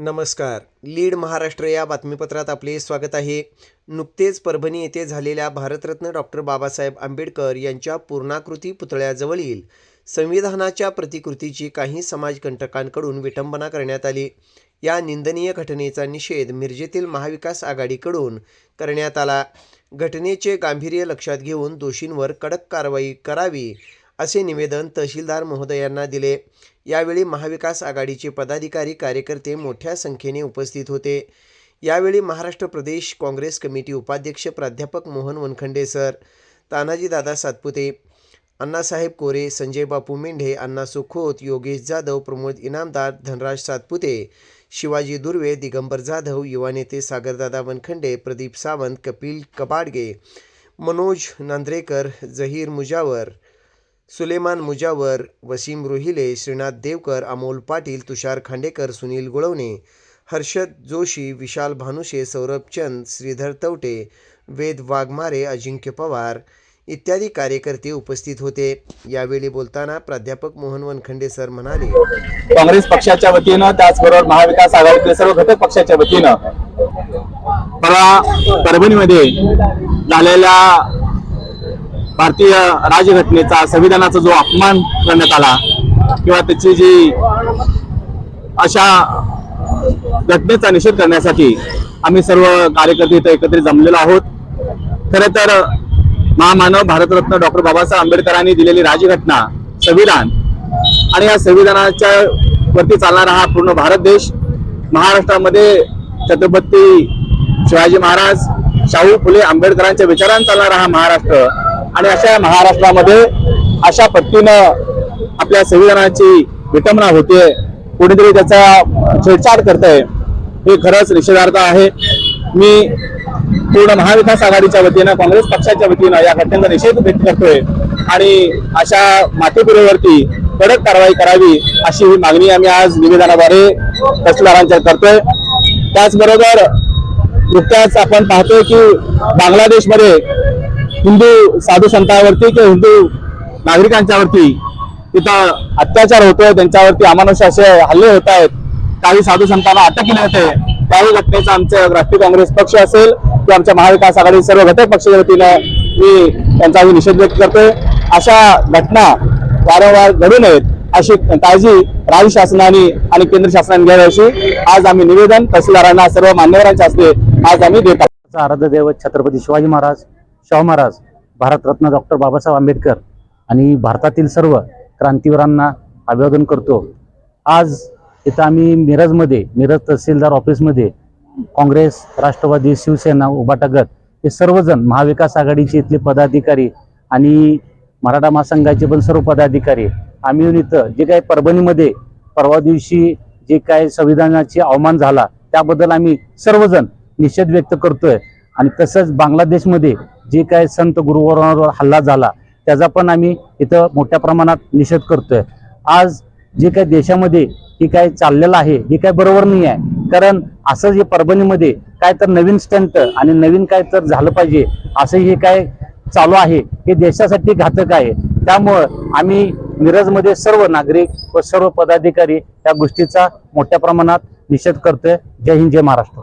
नमस्कार. लीड महाराष्ट्र या बातमीपत्रात आपले स्वागत आहे. नुकतेच परभणी येथे झालेल्या भारतरत्न डॉक्टर बाबासाहेब आंबेडकर यांच्या पूर्णाकृती पुतळ्याजवळील संविधानाच्या प्रतिकृतीची काही समाजकंटकांकडून विटंबना करण्यात आली. या निंदनीय घटनेचा निषेध मिरजेतील महाविकास आघाडीकडून करण्यात आला. घटनेचे गांभीर्य लक्षात घेऊन दोषींवर कडक कारवाई करावी असे निवेदन तहसीलदार महोदयांना दिले. यावेळी महाविकास आघाडीचे पदाधिकारी कार्यकर्ते मोठ्या संख्येने उपस्थित होते. यावेळी महाराष्ट्र प्रदेश काँग्रेस कमिटी उपाध्यक्ष प्राध्यापक मोहन वनखंडे सर तानाजीदादा सातपुते अण्णासाहेब कोरे संजय बापू मेंढे अण्णा सुखोत योगेश जाधव प्रमोद इनामदार धनराज सातपुते शिवाजी दुर्वे दिगंबर जाधव युवा नेते सागरदादा वनखंडे प्रदीप सावंत कपिल कबाडगे मनोज नांद्रेकर जहीर मुजावर सुलेमान मुजावर वसीम रोहिले श्रीनाथ देवकर अमोल पाटील तुषार खांडेकर सुनील गुळवणे हर्षद जोशी विशाल भानुशे सौरभ चंद श्रीधर तवटे वेद वाघमारे अजिंक्य पवार इत्यादी कार्यकर्ते उपस्थित होते. यावेळी बोलताना प्राध्यापक मोहन वनखंडे सर म्हणाले काँग्रेस पक्षाच्या वतीनं त्याचबरोबर महाविकास आघाडीतील सर्व घटक पक्षाच्या वतीनं परवा परभणीमध्ये झालेल्या भारतीय राजघटनेचा संविधानाचा जो अपमान करण्यात आला किंवा त्याची जी अशा घटनेचा निषेध करण्यासाठी आम्ही सर्व कार्यकर्ते इथं एकत्रित जमलेलो आहोत. खरं तर महामानव भारतरत्न डॉक्टर बाबासाहेब आंबेडकरांनी दिलेली राजघटना संविधान आणि या संविधानाच्या वरती चालणारा हा पूर्ण भारत देश महाराष्ट्रामध्ये छत्रपती शिवाजी महाराज शाहू फुले आंबेडकरांच्या विचारांनी चालणारा हा महाराष्ट्र आणि अशा महाराष्ट्रामध्ये अशा पट्टीनं आपल्या संविधानाची विटंबना होते कोणीतरी त्याचा छेडछाड करत आहे हे खरंच निषेधार्थ आहे. मी पूर्ण महाविकास आघाडीच्या वतीनं काँग्रेस पक्षाच्या वतीनं या घटनेचा निषेध व्यक्त करतोय आणि अशा मातेपुरेवरती कडक कारवाई करावी अशी ही मागणी आम्ही आज निवेदनाद्वारे तहसीलदारांच्या करतोय. त्याचबरोबर नुकत्याच आपण पाहतोय की बांगलादेशमध्ये हिंदू साधू संतांवरती किंवा हिंदू नागरिकांच्यावरती तिथं अत्याचार होतोय त्यांच्यावरती अमानुष असे हल्ले होत आहेत. काही साधू संतांना अटक केली जाते त्याही घटनेचा आमचं राष्ट्रीय काँग्रेस पक्ष असेल किंवा आमच्या महाविकास आघाडी सर्व घटक पक्षाच्या वतीनं मी त्यांचा निषेध व्यक्त करतोय. अशा घटना वारंवार घडू नयेत अशी काळजी राज्य शासनाने आणि केंद्र शासनाने घ्यावी अशी आज आम्ही निवेदन तहसीलदारांना सर्व मान्यवरांच्या हस्ते आज आम्ही देत आहोत. आराध्य दैवत छत्रपती शिवाजी महाराज शाहू महाराज भारतरत्न डॉक्टर बाबासाहेब आंबेडकर आणि भारतातील सर्व क्रांतीवीरांना अभिवादन करतो. आज इथं आम्ही मिरजमध्ये मिरज तहसीलदार ऑफिसमध्ये काँग्रेस राष्ट्रवादी शिवसेना उभाटागत हे सर्वजण महाविकास आघाडीचे इथले पदाधिकारी आणि मराठा महासंघाचे पण सर्व पदाधिकारी आम्ही येऊन इथं जे काही परभणीमध्ये परवा दिवशी जे काय संविधानाचे अवमान झाला त्याबद्दल आम्ही सर्वजण निषेध व्यक्त करतोय. आणि तसंच बांगलादेशमध्ये जे काय संत गुरुवरांवर हल्ला झाला त्याचा पण आम्ही इथं मोठ्या प्रमाणात निषेध करतोय. आज जे काय देशामध्ये हे काय चाललेलं आहे हे काय बरोबर नाही आहे. कारण असं जे परभणीमध्ये काय तर नवीन स्टंट आणि नवीन काय तर झालं पाहिजे असं हे काय चालू आहे हे देशासाठी घातक आहे. त्यामुळं आम्ही मिरजमध्ये सर्व नागरिक व सर्व पदाधिकारी या गोष्टीचा मोठ्या प्रमाणात निषेध करतोय. जय हिंद जय महाराष्ट्र.